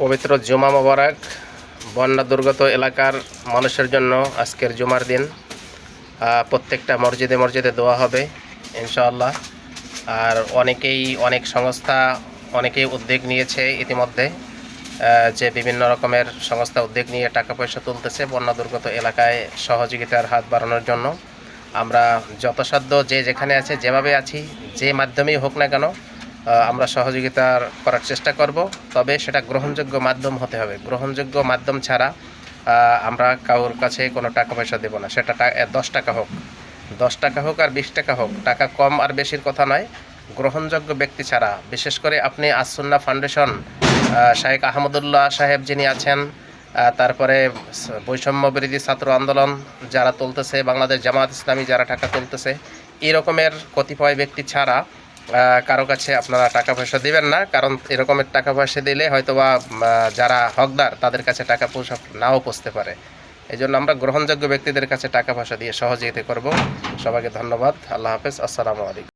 পবিত্র জুমা মোবারক, বন্যা দুর্গত এলাকার মানুষের জন্য আজকের জুমার দিন। প্রত্যেকটা মসজিদে মসজিদে দোয়া হবে, ইনশাআল্লাহ। আর অনেকেই, অনেক সংস্থা, অনেকেই উদ্যোগ নিয়েছে ইতিমধ্যে যে বিভিন্ন রকমের সংস্থা উদ্যোগ নিয়ে টাকা পয়সা তুলতেছে বন্যা দুর্গত এলাকায় সহযোগিতার হাত বাড়ানোর জন্য। আমরা যথাসাধ্য যে যেখানে আছে, যেভাবে আছি, যে মাধ্যমেই হোক না কেন আমরা সহযোগিতা করার চেষ্টা করব, তবে সেটা গ্রহণযোগ্য মাধ্যম হতে হবে। গ্রহণযোগ্য মাধ্যম ছাড়া আমরা কারোর কাছে কোনো টাকা পয়সা দেবো না। সেটা দশ টাকা হোক। দশ টাকা হোক আর বিশ টাকা হোক, টাকা কম আর বেশির কথা নয়। গ্রহণযোগ্য ব্যক্তি ছাড়া, বিশেষ করে আপনি আসুন্না ফাউন্ডেশন শাহেক আহমদুল্লাহ সাহেব যিনি আছেন তারপরে বৈষম্য বিরোধী ছাত্র আন্দোলন যারা তুলতেছে, বাংলাদেশ জামাত ইসলামী যারা টাকা তুলতেছে এই রকমের কতিপয় ব্যক্তি ছাড়া কারও কাছে আপনারা টাকা পয়সা দেবেন না, কারণ এরকমের টাকা পয়সা দিলে হয়তোবা যারা হকদার, তাদের কাছে টাকা পয়সা নাও পৌঁছতে পারে। এই জন্য আমরা গ্রহণযোগ্য ব্যক্তিদের কাছে টাকা পয়সা দিয়ে সহযোগিতা করব। সবাইকে ধন্যবাদ। আল্লাহ হাফেজ। আসসালামু আলাইকুম।